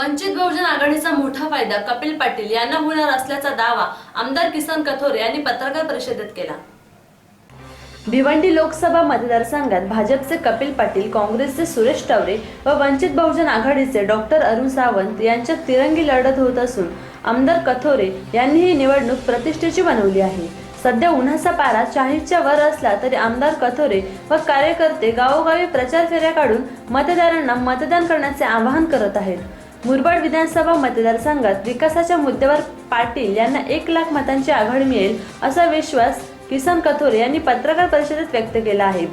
वंचित बहुजन आघाडीचा मोठा फायदा कपिल पाटील यांना होणार असल्याचा दावा आमदार किसन कथोरे यांनी पत्रकार परिषदेत केला. भिवंडी लोकसभा मतदारसंघात भाजपचे कपिल पाटील काँग्रेसचे सुरेश टावरे व वंचित बहुजन आघाडीचे डॉक्टर अरुण सावंत यांच्यात तिरंगी लढत होत असून आमदार कथोरे यांनी ही निवडणूक प्रतिष्ठेची बनवली आहे. सध्या उन्हाचा पारा चाळीसच्या वर असला तरी आमदार कथोरे व कार्यकर्ते गावोगावी प्रचार फेऱ्या काढून मतदारांना मतदान करण्याचे आवाहन करत आहेत. मुरबाड विधानसभा मतदारसंघात विकासाच्या मुद्द्यावर पाटील यांना एक लाख मतांची आघाडी मिळेल असा विश्वास किसन कथोरे यांनी पत्रकार परिषदेत व्यक्त केला आहे.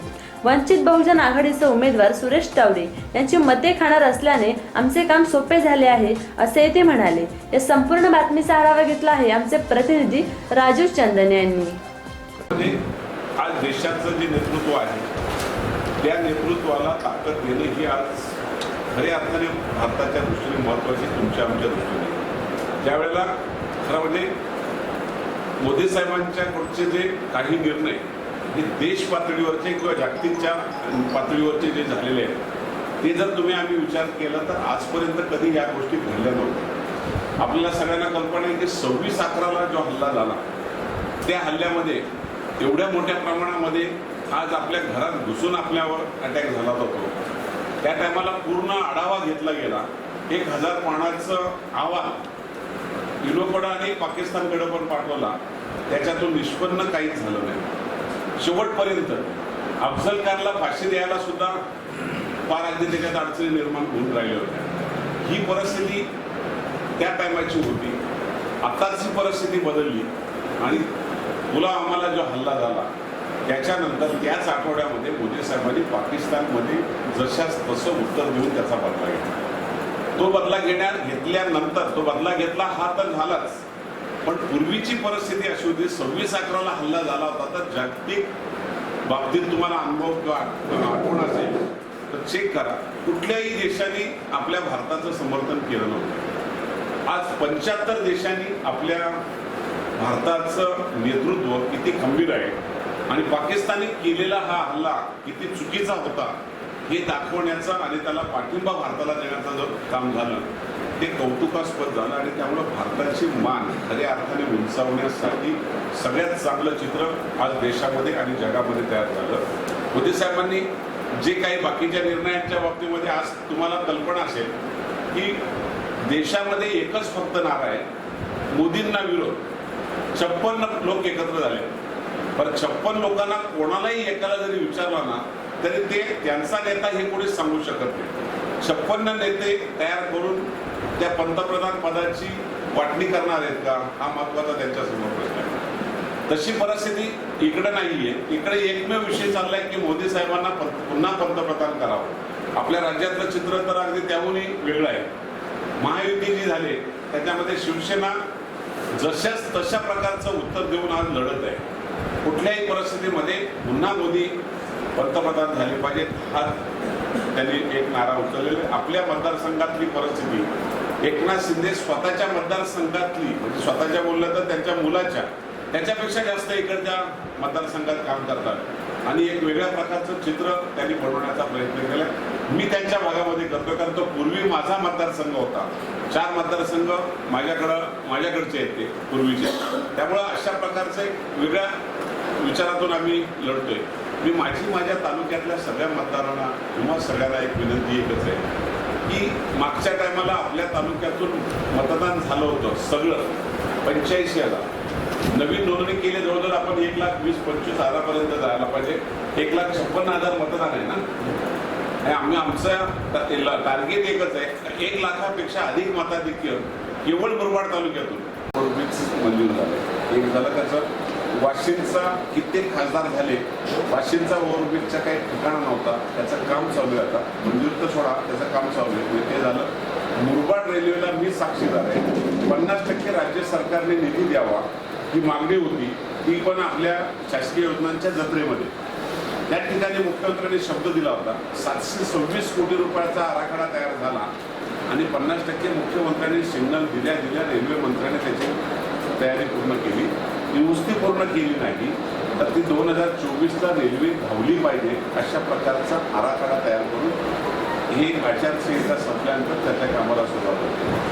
वंचित बहुजन आघाडीचे उमेदवार सुरेश टावरे यांची मते खाणार असल्याने आमचे काम सोपे झाले आहे असे ते म्हणाले. या संपूर्ण बातमीचा आढावा घेतला आहे आमचे प्रतिनिधी राजू चंदन यांनी. आज देशाचं जे नेतृत्व आहे त्या नेतृत्वाला ताकद देणे ही आज खऱ्या अर्थाने भारताच्या दृष्टीने महत्त्वाची तुमच्या आमच्या दृष्टीने. त्यावेळेला खरं म्हणजे मोदी साहेबांच्याकडचे जे काही निर्णय हे देश पातळीवरचे किंवा जागतिकच्या पातळीवरचे जे झालेले आहेत ते जर तुम्ही आम्ही विचार केला तर आजपर्यंत कधी या गोष्टी घडल्या नव्हत्या. आपल्याला सगळ्यांना कल्पना आहे की सव्वीस अकराला जो हल्ला झाला त्या हल्ल्यामध्ये एवढ्या मोठ्या प्रमाणामध्ये आज आपल्या घरात घुसून आपल्यावर अटॅक झाला होतो. त्या टायमाला पूर्ण आढावा घेतला गेला. एक हजार पानाचं आवाज युरोपडाने आणि पाकिस्तानकडे पण पाठवला. त्याच्यातून निष्पन्न काहीच झालं नाही. शेवटपर्यंत अफजल खानला फाशी द्यायला सुद्धा फार अगदी त्याच्यात अडचणी निर्माण होऊन राहिल्या होत्या. ही परिस्थिती त्या टायमाची होती. आताच ही परिस्थिती बदलली. आणि तुला आम्हाला जो हल्ला झाला त्याच्यानंतर त्याच आठवड्यामध्ये मोदी साहेबांनी पाकिस्तानमध्ये जशास तसं उत्तर देऊन त्याचा बदला घेतला. तो बदला घेण्या घेतल्यानंतर तो बदला घेतला हा तर झालाच. पण पूर्वीची परिस्थिती अशी होती सव्वीस अकराला हल्ला झाला होता तर जागतिक बाबतीत तुम्हाला अनुभव किंवा आठवण असेल तर चेक करा. कुठल्याही देशाने आपल्या भारताचं समर्थन केलं नव्हतं. आज पंच्याहत्तर देशांनी आपल्या भारताचं नेतृत्व किती खंबीर आहे आणि पाकिस्तानी केलेला हा हल्ला किती चुकीचा होता हे दाखवण्याचा आणि त्याला पाठिंबा भारताला देण्याचं जर काम झालं ते कौतुकास्पद झालं आणि त्यामुळं भारताची मान खऱ्या अर्थाने उंचावण्यासाठी सगळ्यात चांगलं चित्र आज देशामध्ये आणि जगामध्ये तयार झालं. मोदी साहेबांनी जे काही बाकीच्या निर्णयांच्या बाबतीमध्ये आज तुम्हाला कल्पना असेल की देशामध्ये एकच फक्त नारा आहे मोदींना विरोध. छप्पन्न लोक एकत्र झाले. पण छप्पन लोकांना कोणालाही एकाला जरी विचारला ना तरी ते त्यांचा नेता हे कोणीच सांगू शकत नाही. छप्पन्न नेते तयार करून त्या पंतप्रधान पदाची वाटणी करणार आहेत का? हा महत्त्वाचा त्यांच्यासमोर प्रश्न आहे. तशी परिस्थिती इकडे नाहीये. इकडे एकमेव विषय चाललाय की मोदी साहेबांना पुन्हा पंतप्रधान करावं. आपल्या राज्यातलं चित्र तर अगदी त्याहूनही वेगळं आहे. महायुती जी झाली त्याच्यामध्ये शिवसेना जशाच तशा प्रकारचं उत्तर देऊन आज लढत आहे. कुठल्याही परिस्थितीमध्ये पुन्हा मोदी पंतप्रधान झाले पाहिजेत हा त्यांनी एक नारा उचललेला आहे. आपल्या मतदारसंघातली परिस्थिती. एकनाथ शिंदे स्वतःच्या मतदारसंघातली म्हणजे स्वतःच्या बोललं तर त्यांच्या मुलाच्या त्याच्यापेक्षा जास्त इकडच्या मतदारसंघात काम करतात. आणि एक वेगळ्या प्रकारचं चित्र त्यांनी बनवण्याचा प्रयत्न केला मी त्यांच्या भागामध्ये करतो कारण तो पूर्वी माझा मतदारसंघ होता. चार मतदारसंघ माझ्याकडं माझ्याकडचे आहेत ते पूर्वीचे. त्यामुळं अशा प्रकारचं एक वेगळ्या विचारातून आम्ही लढतोय. मी माझी माझ्या तालुक्यातल्या सगळ्या मतदारांना किंवा सगळ्यांना एक विनंती एकच आहे की मागच्या टायमाला आपल्या तालुक्यातून मतदान झालं होतं सगळं पंच्याऐंशी हजार नवीन नोंदणी केली जवळजवळ आपण एक लाख वीस पंचवीस हजारापर्यंत जायला पाहिजे. एक लाख छप्पन्न हजार मतदान आहे ना? आम्ही आमचं टार्गेट एकच आहे एक लाखापेक्षा अधिक मताधिक्य केवळ मुरबाड तालुक्यातून. मंजूर झालं. एक झालं त्याचं वाशिमचा कित्येक खासदार झाले. वाशिमचा ओव्हरब्रिजचा काही ठिकाणा नव्हता. त्याचं काम चालू आहे आता. मंजूर तर सोडा त्याचं काम चालू आहे. म्हणजे ते झालं. मुरबाड रेल्वेला मी साक्षीदार आहे. पन्नास टक्के राज्य सरकारने निधी द्यावा ही मागणी होती. ती पण आपल्या शासकीय योजनांच्या जत्रेमध्ये. त्या ठिकाणी मुख्यमंत्र्यांनी शब्द दिला होता. सातशे सव्वीस कोटी रुपयाचा आराखडा तयार झाला. आणि पन्नास टक्के मुख्यमंत्र्यांनी सिग्नल दिल्या दिल्या रेल्वे मंत्र्याने त्याची तयारी पूर्ण केली. नुसती पूर्ण केली नाही. तर ती दोन हजार चोवीसला रेल्वे धावली पाहिजे अशा प्रकारचा आराखडा तयार करून ही आचारसंहिता संपल्यानंतर त्याच्या कामाला सुरुवात होते.